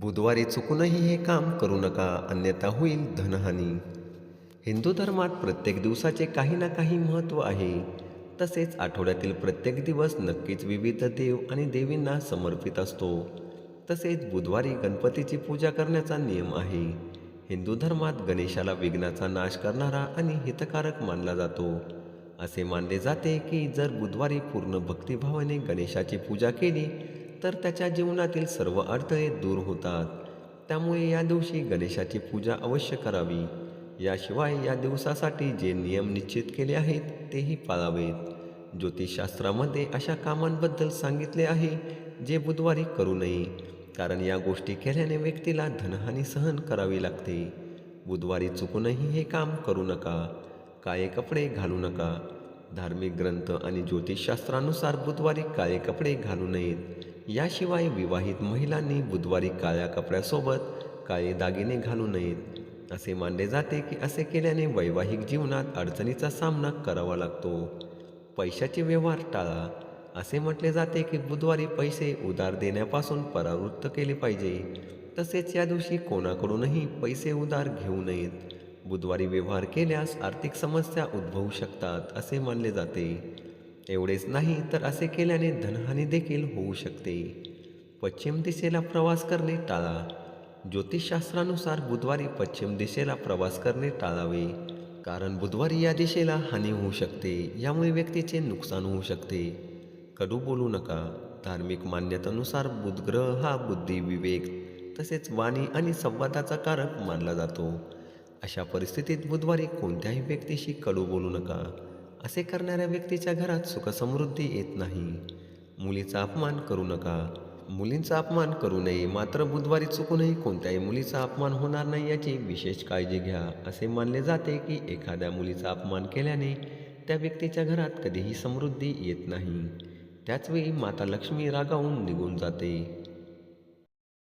बुधवारी चुकूनही हे काम करू नका अन्यथा होईल धनहानी. हिंदू धर्मात प्रत्येक दिवसाचे काही ना काही महत्त्व आहे. तसेच आठवड्यातील प्रत्येक दिवस नक्कीच विविध देव आणि देवींना समर्पित असतो. तसेच बुधवारी गणपतीची पूजा करण्याचा नियम आहे. हिंदू धर्मात गणेशाला विघ्नाचा नाश करणारा आणि हितकारक मानला जातो. असे मानले जाते की जर बुधवारी पूर्ण भक्तिभावाने गणेशाची पूजा केली तर त्याच्या जीवनातील सर्व अडथळे दूर होतात. त्यामुळे या दिवशी गणेशाची पूजा अवश्य करावी. याशिवाय या दिवसासाठी जे नियम निश्चित केले आहेत तेही पाळावेत. ज्योतिषशास्त्रामध्ये अशा कामांबद्दल सांगितले आहे जे बुधवारी करू नये. कारण या गोष्टी केल्याने व्यक्तीला धनहानी सहन करावी लागते. बुधवारी चुकूनही हे काम करू नका. काळे कपडे घालू नका. धार्मिक ग्रंथ आणि ज्योतिषशास्त्रानुसार बुधवारी काळे कपडे घालू नयेत. याशिवाय विवाहित महिलांनी बुधवारी काळ्या कपड्यासोबत काळे दागिने घालू नयेत. असे मानले जाते की असे केल्याने वैवाहिक जीवनात अडचणीचा सामना करावा लागतो. पैशाचे व्यवहार टाळा. असे म्हटले जाते की बुधवारी पैसे उधार देण्यापासून परावृत्त केले पाहिजे. तसेच या दिवशी कोणाकडूनही पैसे उधार घेऊ नयेत. बुधवारी व्यवहार केल्यास आर्थिक समस्या उद्भवू शकतात असे मानले जाते. एवढेच नाही तर असे केल्याने धनहानी देखील होऊ शकते. पश्चिम दिशेला प्रवास करणे टाळा. ज्योतिषशास्त्रानुसार बुधवारी पश्चिम दिशेला प्रवास करणे टाळावे. कारण बुधवारी या दिशेला हानी होऊ शकते. यामुळे व्यक्तीचे नुकसान होऊ शकते. कडू बोलू नका. धार्मिक मान्यतेनुसार बुधग्रह हा बुद्धी विवेक तसेच वाणी आणि संवादाचा कारक मानला जातो. अशा परिस्थितीत बुधवारी कोणत्याही व्यक्तीशी कडू बोलू नका. असे करणाऱ्या व्यक्तीच्या घरात सुखसमृद्धी येत नाही. मुलीचा अपमान करू नका. मुलींचा अपमान करू नये. मात्र बुधवारी चुकूनही कोणत्याही मुलीचा अपमान होणार नाही याची विशेष काळजी घ्या. असे मानले जाते की एखाद्या मुलीचा अपमान केल्याने त्या व्यक्तीच्या घरात कधीही समृद्धी येत नाही. त्याचवेळी माता लक्ष्मी रागावून निघून जाते.